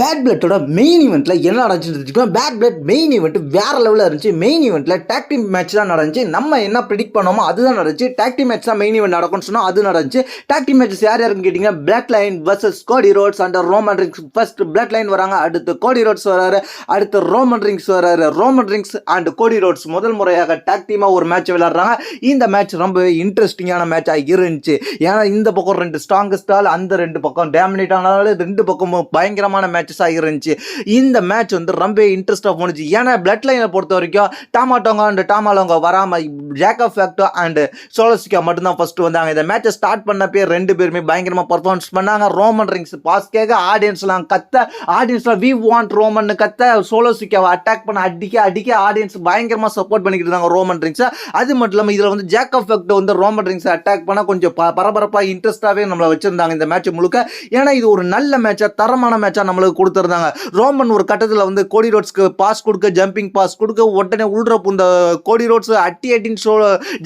Bad பிளட்டோட main ஈவெண்ட்டில் என்ன நடந்துச்சுன்னு பேட் பிளட் மெயின் ஈவெண்ட் வேறு லெவலில் இருந்துச்சு. மெயின் ஈவெண்ட்டில் டாக்டிம் மேட்ச் தான் நடந்துச்சு. நம்ம என்ன ப்ரிடிக் பண்ணோமோ அதுதான் நடந்துச்சு. டாக்டிம் மேட்ச் தான் மெயின் ஈவெண்ட் நடக்கும்னு சொன்னால் அது நடந்துச்சு. டாக்டிம் மேட்ச் யார் யாருன்னு கேட்டீங்கன்னா Bloodline versus Cody Rhodes and Roman Reigns first Bloodline வராங்க அடுத்து கோடி ரோட்ஸ் வராரு அடுத்து ரோமன் ரிங்ஸ் வராரு. Roman Reigns and Cody Rhodes முதல் முறையாக டாக் டீமாக ஒரு மேட்ச் விளையாடுறாங்க. இந்த மேட்ச் ரொம்பவே இன்ட்ரெஸ்டிங்கான மேட்சாக இருந்துச்சு. ஏன்னா இந்த பக்கம் ரெண்டு ஸ்ட்ராங்கஸ்ட் ஆள் அந்த ரெண்டு பக்கம் டேமினேட் ஆனாலும் ரெண்டு பக்கமும் பயங்கரமான மேட்சஸாக இருந்துச்சு. இந்த மேட்ச் வந்து ரொம்ப இன்ட்ரெஸ்டாக போணுச்சு. ஏன்னா பிளட் லைனை பொறுத்த வரைக்கும் டாமாட்டோங்க அண்ட் டாமாலோங்க வராமல் ஜேக்கப் ஃபேக்டோ அண்ட் சோலசிக்கா மட்டும்தான் ஃபர்ஸ்ட் வந்தாங்க. இந்த மேட்சை ஸ்டார்ட் பண்ணப்பே ரெண்டு பேருமே பயங்கரமாக பர்ஃபார்மன்ஸ் பண்ணாங்க. ரோமன் ரிங்ஸ் பாஸ் கேட்க ஆடியன்ஸ்லாம் கத்த ஆடியன்ஸ்லாம் வி வாண்ட் ரோமன் கத்த சோலோசிக்காவை அட்டாக் பண்ண அடிக்க அடிக்க ஆடியன்ஸ் பயங்கரமாக சப்போர்ட் பண்ணிக்கிட்டு இருந்தாங்க ரோமன் ரிங்ஸை அது மட்டும் இல்லாமல் இதில் வந்து ஜேக்கப் ஃபேக்டோ வந்து ரோமன் ரிங்ஸை அட்டாக் பண்ண கொஞ்சம் பரபரப்பாக இன்ட்ரெஸ்டாகவே நம்மளை வச்சிருந்தாங்க இந்த மேட்ச் முழுக்க. ஏன்னா இது ஒரு நல்ல மேட்சாக தரமான மேட்சாக நம்மளுக்கு கொடுத்துருந்தாங்க. ரோமன் ஒரு கட்டத்தில் வந்து கோடி ரோட்ஸ்க்கு பாஸ் கொடுக்க ஜம்பிங் பாஸ் கொடுக்க உடனே உள்ற இந்த கோடி ரோட்ஸ் அட்டி அட்டின்னு சோ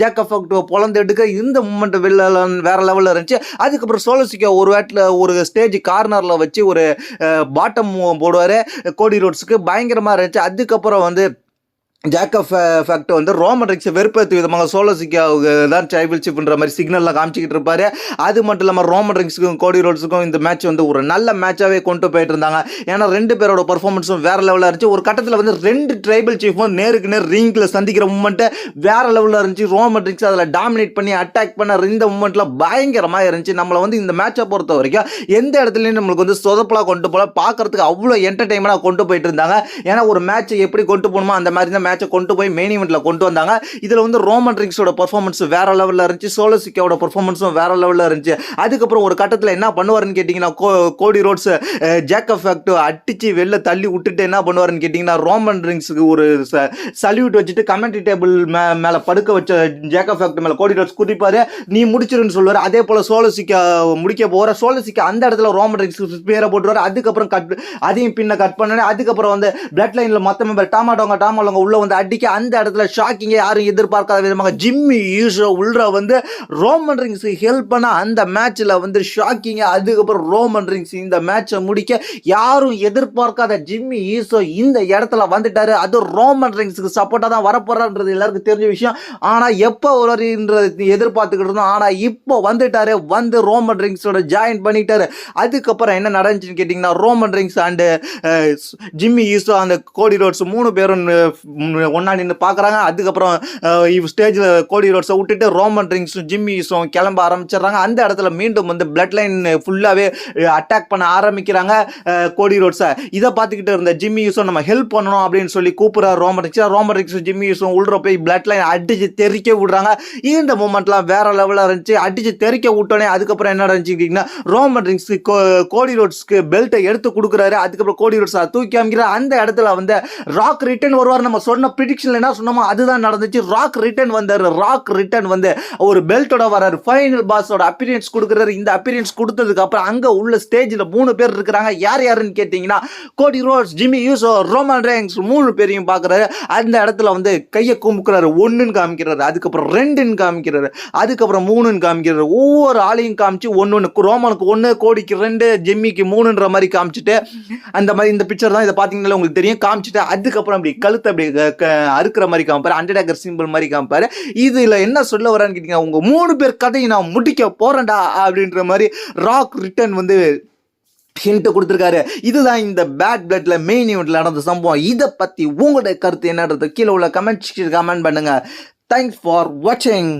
ஜேக் அஃபெக்ட் பொலந்து எடுக்க இந்த மூமெண்ட் வெளில வேற லெவலில் இருந்துச்சு. அதுக்கப்புறம் சோலசிக்கா ஒரு வேட்டில் ஒரு ஸ்டேஜ் கார்னரில் வச்சு ஒரு பாட்டம் போடுவார். கோடி ரோட்ஸுக்கு பயங்கரமாக இருந்துச்சு. அதுக்கப்புறம் வந்து ஜாக்கப் ஃபேக்ட் uh, வந்து ரோமன்ரிக்ஸை வெறுப்பேற்று விதமாக சோலசிக்காவுக்கு தான் ட்ரைபிள் சிப்ன்ற மாதிரி சிக்னலில் காமிச்சிக்கிட்டு இருப்பாரு. அது மட்டும் இல்லாமல் ரோமன்ரிக்ஸுக்கும் கோடி ரோட்ஸுக்கும் இந்த மேட்ச் வந்து ஒரு நல்ல மேட்சாகவே கொண்டு போயிட்டு இருந்தாங்க. ஏன்னா ரெண்டு பேரோட பர்ஃபார்மன்ஸும் வேறு லெவலில் இருந்துச்சு. ஒரு கட்டத்தில் வந்து ரெண்டு ட்ரைபிள் சீஃபும் நேருக்கு நேர் ரிங்கில் சந்திக்கிற மூமெண்ட்டு வேற லெவலில் இருந்துச்சு. ரோமன்ரிக்ஸ் அதில் டாமினேட் பண்ணி அட்டாக் பண்ண இந்த மூமெண்ட்டில் பயங்கரமாக இருந்துச்சு. நம்மளை வந்து இந்த மேட்சை பொறுத்த வரைக்கும் எந்த இடத்துலையும் நம்மளுக்கு வந்து சொதப்பலாக கொண்டு போகல. பார்க்குறதுக்கு அவ்வளோ என்டர்டைன்மெண்ட்டாக கொண்டு போயிட்டு இருந்தாங்க. ஏன்னா ஒரு மேட்ச்சை எப்படி கொண்டு போகணுமோ அந்த மாதிரி தான் மேட்சை கொண்டு போய் மெயின் இவெண்ட்டில் கொண்டு வந்தாங்க. இதில் வந்து ரோமன் ரிங்ஸோட பர்ஃபார்மன்ஸ் வேற லெவலில் இருந்துச்சு. சோலோசிக்காவோட பர்ஃபார்மன்ஸும் வேற லெவலில் இருந்துச்சு. அதுக்கப்புறம் ஒரு கட்டத்தில் என்ன பண்ணுவாருன்னு கேட்டிங்கன்னா கோ கோடி ரோட்ஸ் ஜேக்கப் ஃபேக்ட் அடிச்சு வெளில தள்ளி விட்டுட்டு என்ன பண்ணுவாருன்னு கேட்டிங்கன்னா ரோமன் ரிங்ஸுக்கு ஒரு சல்யூட் வச்சுட்டு கமெண்ட்ரி டேபிள் மே மேலே படுக்க வச்ச ஜேக்கப் ஃபேக்ட் மேலே கோடி ரோட்ஸ் குதிப்பாரு. நீ முடிச்சிருன்னு சொல்லுவார். அதே போல் சோலோசிக்கா முடிக்க போகிற சோலோசிக்கா அந்த இடத்துல ரோமன் ரிங்ஸ் பேரை போட்டுருவார். அதுக்கப்புறம் கட் அதையும் பின்ன கட் பண்ணனே அதுக்கப்புறம் வந்து பிளட் லைனில் மொத்த மெம்பர் டாமாட்டோங்க டாமாலவங்க உள்ள வந்து அடிக்க அந்த இடத்துல ஷாக்கிங்க யாரும் எதிர்பார்க்காத விதமாக ஜிம்மி யூஷோ உள்ள வந்து ரோமன் ரிங்ஸுக்கு ஹெல்ப் பண்ண அந்த மேட்ச்சில் வந்து ஷாக்கிங்க அதுக்கப்புறம் ரோமன் ரிங்ஸ் இந்த மேட்சை முடிக்க யாரும் எதிர்பார்க்காத ஜிம்மி ஈசோ இந்த இடத்துல வந்துட்டாரு. அது ரோமன் ரிங்ஸுக்கு சப்போர்ட்டாக தான் வரப்போறான்றது எல்லாருக்கும் தெரிஞ்ச விஷயம். ஆனால் எப்போ வருன்றது எதிர்பார்த்துக்கிட்டு இருந்தோம். ஆனால் இப்போ வந்துட்டாரு. வந்து ரோமன் ரிங்ஸோட ஜாயின் பண்ணிட்டாரு. அதுக்கப்புறம் என்ன நடந்துச்சுன்னு கேட்டிங்கன்னா Roman Reigns and Jimmy Uso அந்த கோடி ரோட்ஸ் மூணு பேரும் ஒன்றா நின்று பார்க்குறாங்க அதுக்கப்புறம் ஸ்டேஜில் கோடி ரோட்ஸை விட்டுட்டு ரோமன் ட்ரிங்ஸும் ஜிம்மிஸும் கிளம்ப ஆரம்பிச்சிடுறாங்க. அந்த இடத்துல மீண்டும் வந்து பிளட் லைன் ஃபுல்லாகவே அட்டாக் பண்ண ஆரம்பிக்கிறாங்க கோடி ரோட்ஸை. இதை பார்த்துக்கிட்டு இருந்த ஜிம்மி யூஸும் நம்ம ஹெல்ப் பண்ணணும் அப்படின்னு சொல்லி கூப்பிட்ற ரோமன் ரிக்ஸ் ரோமன் ரிக்ஸும் ஜிம்மி யூஸும் உள்ள போய் பிளட் லைன் அடிச்சு தெறிக்க விடுறாங்க. இந்த மூமெண்ட்லாம் வேற லெவலில் இருந்துச்சு. அடிச்சு தெறிக்க விட்டோன்னே அதுக்கப்புறம் என்ன நடந்துச்சுக்கிட்டிங்கன்னா ரோமன் ரிங்ஸ் கோடி ரோட்ஸ்க்கு பெல்ட்டை எடுத்து கொடுக்குறாரு. அதுக்கப்புறம் கோடி ரோட்ஸ் தூக்கி அமைக்கிறார். அந்த இடத்துல வந்து ராக் ரிட்டன் வருவார் நம்ம சொன்ன ப்ரிடிக்ஷனில் என்ன சொன்னோமோ அதுதான் நடந்துச்சு. ராக் ரிட்டர்ன் வந்தார். ராக் ரிட்டர்ன் வந்து ஒரு பெல்ட்டோட வராரு. ஃபைனல் பாஸோட அப்பியரன்ஸ் கொடுக்குறாரு. இந்த அப்பியரன்ஸ் கொடுத்ததுக்கு அப்புறம் அங்கே உள்ள ஸ்டேஜில் மூணு பேர் இருக்கிறாங்க. யார் யாருன்னு கேட்டிங்கன்னா Cody Rhodes Jimmy Uso Roman Reigns மூணு பேரையும் பார்க்குறாரு. அந்த இடத்துல வந்து கையை கும்புக்கிறாரு ஒன்றுன்னு காமிக்கிறாரு. அதுக்கப்புறம் ரெண்டுன்னு காமிக்கிறாரு. அதுக்கப்புறம் மூணுன்னு காமிக்கிறாரு. ஒவ்வொரு ஆளையும் காமிச்சு ஒன்று ஒன்று ரோமனுக்கு ஒன்று கோடிக்கு ரெண்டு ஜிம்மிக்கு மூணுன்ற மாதிரி காமிச்சிட்டு அந்த மாதிரி இந்த பிக்சர் தான் இதை பார்த்தீங்கன்னா உங்களுக்கு தெரியும். காமிச்சிட்டு அதுக்கப்புறம் அப்படி கழுத்தை அப்படி அறுக்கிற மாதிரி காமிப்பாரு அண்டர்டேக்கர் சிம்பிள் மாதிரி காமிப்பார். இதில் என்ன சொல்ல வரான்னு கேட்டிங்க உங்கள் மூணு பேர் கதையை நான் முடிக்க போகிறேன்டா அப்படின்ற மாதிரி ராக் ரிட்டர்ன் வந்து ஹிண்ட் கொடுத்துருக்காரு. இதுதான் இந்த பேட் பிளட்ல மெயின் ஈவெண்ட்ல நடந்த சம்பவம். இதை பற்றி உங்களுடைய கருத்து என்னன்றது கீழே உள்ள கமெண்ட் கமெண்ட் பண்ணுங்கள் தேங்க்ஸ் ஃபார் வாட்சிங்